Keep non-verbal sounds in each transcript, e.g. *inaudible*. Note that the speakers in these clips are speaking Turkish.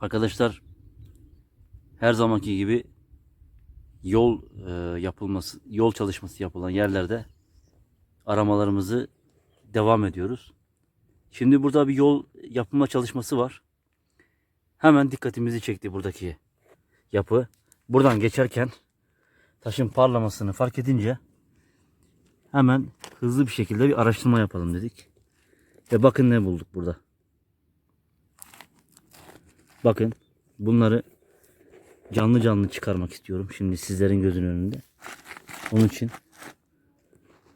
Arkadaşlar her zamanki gibi yol e, yapılması, yol çalışması yapılan yerlerde aramalarımızı devam ediyoruz. Şimdi burada bir yol yapılma çalışması var. Hemen dikkatimizi çekti buradaki yapı. Buradan geçerken taşın parlamasını fark edince hemen hızlı bir şekilde bir araştırma yapalım dedik. Ve bakın ne bulduk burada. Bakın bunları canlı canlı çıkarmak istiyorum. Şimdi sizlerin gözünün önünde. Onun için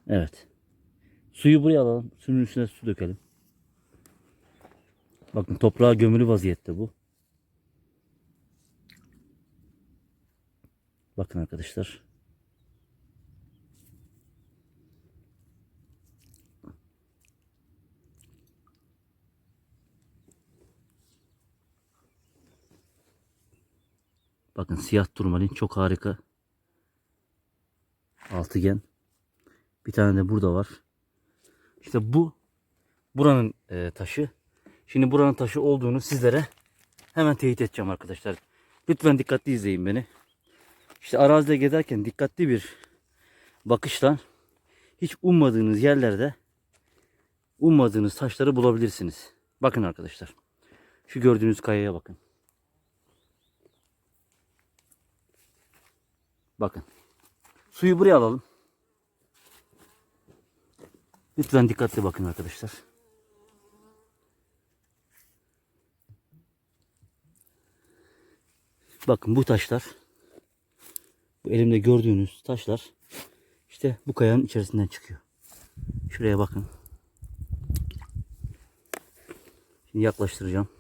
evet. Suyu buraya alalım. Suyun üstüne su dökelim. Bakın toprağa gömülü vaziyette bu. Bakın arkadaşlar. Bakın siyah turmalin çok harika. Altıgen. Bir tane de burada var. İşte bu buranın e, taşı. Şimdi buranın taşı olduğunu sizlere hemen teyit edeceğim arkadaşlar. Lütfen dikkatli izleyin beni. İşte arazide gezerken dikkatli bir bakışla hiç ummadığınız yerlerde ummadığınız taşları bulabilirsiniz. Bakın arkadaşlar. Şu gördüğünüz kayaya bakın. Bakın. Suyu buraya alalım. Lütfen dikkatli bakın arkadaşlar. Bakın bu taşlar bu elimde gördüğünüz taşlar işte bu kayanın içerisinden çıkıyor. Şuraya bakın. Şimdi yaklaştıracağım.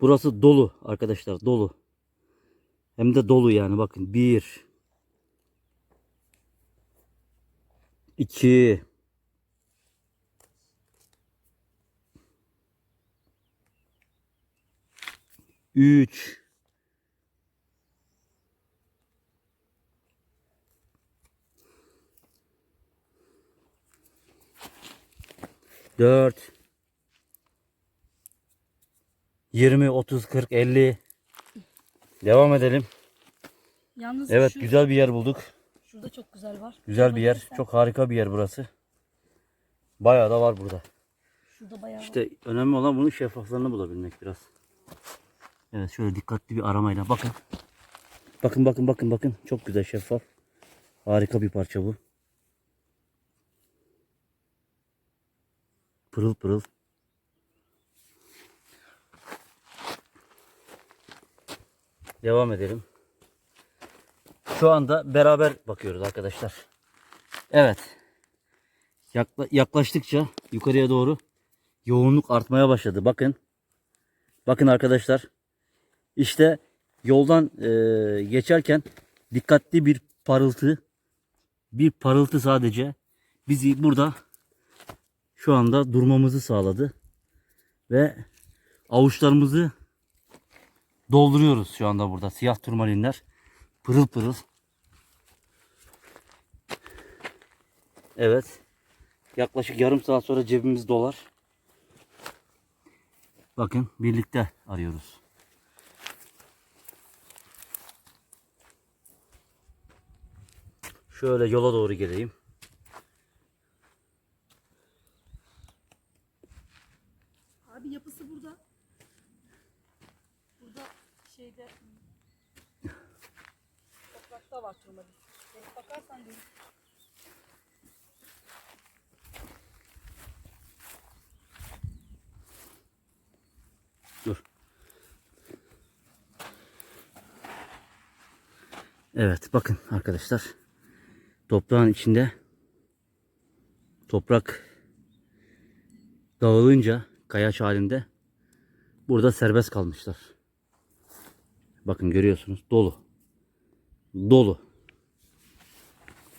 Burası dolu arkadaşlar dolu. Hem de dolu yani bakın. Bir. iki, Üç. Dört. 20, 30, 40, 50. Devam edelim. Yalnız Evet şu, güzel bir yer bulduk. şurada çok güzel var. Güzel bir yer. Bakırsan Çok harika bir yer burası. Bayağı da var burada. Şurada bayağı var. İşte önemli olan bunun şeffaflarını bulabilmek biraz. Evet şöyle dikkatli bir aramayla bakın. Bakın bakın bakın bakın. Çok güzel şeffaf. Harika bir parça bu. Pırıl pırıl. Devam edelim. Şu anda beraber bakıyoruz arkadaşlar. Evet. Yakla- yaklaştıkça yukarıya doğru yoğunluk artmaya başladı. Bakın. Bakın arkadaşlar. İşte yoldan e, geçerken dikkatli bir parıltı bir parıltı sadece bizi burada şu anda durmamızı sağladı. Ve avuçlarımızı dolduruyoruz şu anda burada. Siyah turmalinler pırıl pırıl. Evet. Yaklaşık yarım saat sonra cebimiz dolar. Bakın birlikte arıyoruz. Şöyle yola doğru geleyim. Abi yapısı burada. Şeyde hmm, *laughs* toprakta var. Gelip bakarsan görürsün. Dur. Evet bakın arkadaşlar. Toprağın içinde toprak dağılınca kayaç halinde burada serbest kalmışlar. Bakın görüyorsunuz dolu. Dolu.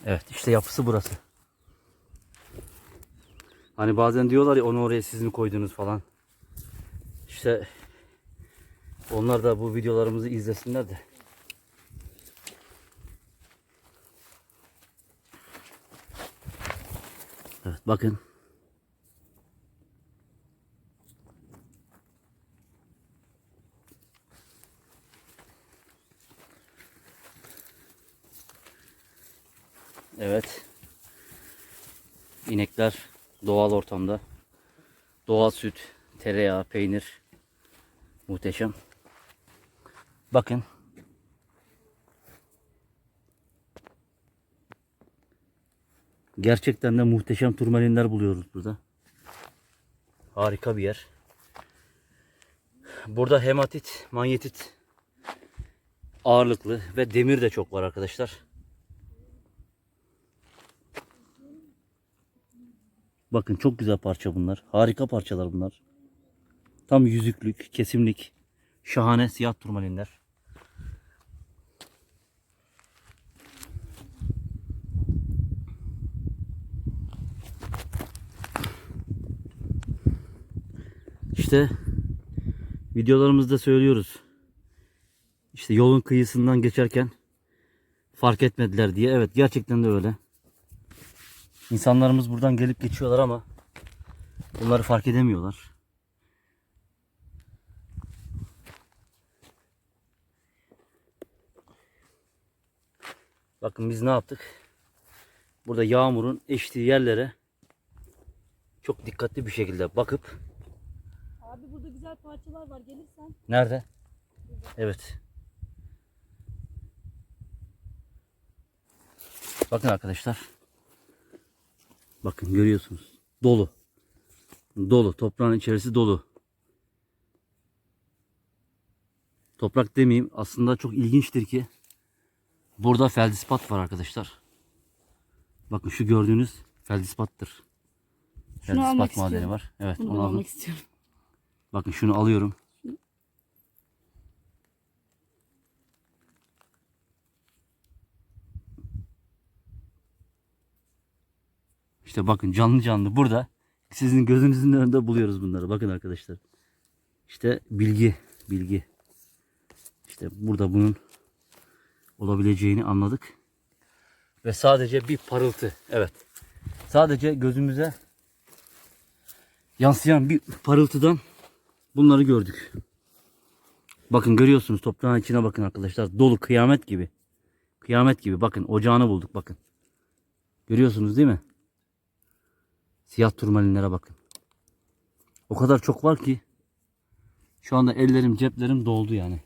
Evet işte yapısı burası. Hani bazen diyorlar ya onu oraya siz mi koydunuz falan. İşte onlar da bu videolarımızı izlesinler de. Evet bakın. Evet. İnekler doğal ortamda. Doğal süt, tereyağı, peynir. Muhteşem. Bakın. Gerçekten de muhteşem turmalinler buluyoruz burada. Harika bir yer. Burada hematit, manyetit ağırlıklı ve demir de çok var arkadaşlar. Bakın çok güzel parça bunlar. Harika parçalar bunlar. Tam yüzüklük, kesimlik. Şahane siyah turmalinler. İşte videolarımızda söylüyoruz. İşte yolun kıyısından geçerken fark etmediler diye. Evet gerçekten de öyle. İnsanlarımız buradan gelip geçiyorlar ama bunları fark edemiyorlar. Bakın biz ne yaptık? Burada yağmurun eştiği yerlere çok dikkatli bir şekilde bakıp Abi burada güzel parçalar var. Gelirsen Nerede? Evet. Bakın arkadaşlar. Bakın görüyorsunuz. Dolu. Dolu. Toprağın içerisi dolu. Toprak demeyeyim. Aslında çok ilginçtir ki burada feldispat var arkadaşlar. Bakın şu gördüğünüz feldispattır. Şunu Feldispat madeni istiyorum. var. Evet bunu onu almak istiyorum. Bakın şunu alıyorum. İşte bakın canlı canlı burada sizin gözünüzün önünde buluyoruz bunları. Bakın arkadaşlar. İşte bilgi, bilgi. İşte burada bunun olabileceğini anladık. Ve sadece bir parıltı. Evet. Sadece gözümüze yansıyan bir parıltıdan bunları gördük. Bakın görüyorsunuz toprağın içine bakın arkadaşlar. Dolu kıyamet gibi. Kıyamet gibi. Bakın ocağını bulduk bakın. Görüyorsunuz değil mi? Siyah turmalinlere bakın. O kadar çok var ki şu anda ellerim ceplerim doldu yani.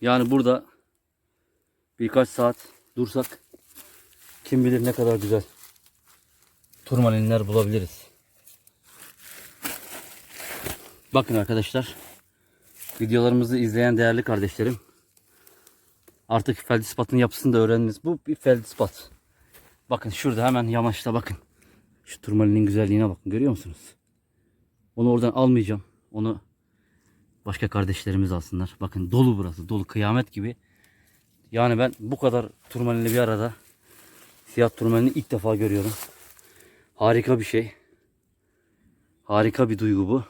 Yani burada birkaç saat dursak kim bilir ne kadar güzel turmalinler bulabiliriz. Bakın arkadaşlar. Videolarımızı izleyen değerli kardeşlerim. Artık feldsipatın yapısını da öğrendiniz. Bu bir feldspat. Bakın şurada hemen yamaçta bakın. Şu turmalinin güzelliğine bakın. Görüyor musunuz? Onu oradan almayacağım. Onu başka kardeşlerimiz alsınlar. Bakın dolu burası. Dolu kıyamet gibi. Yani ben bu kadar turmalini bir arada siyah turmalini ilk defa görüyorum. Harika bir şey. Harika bir duygu bu.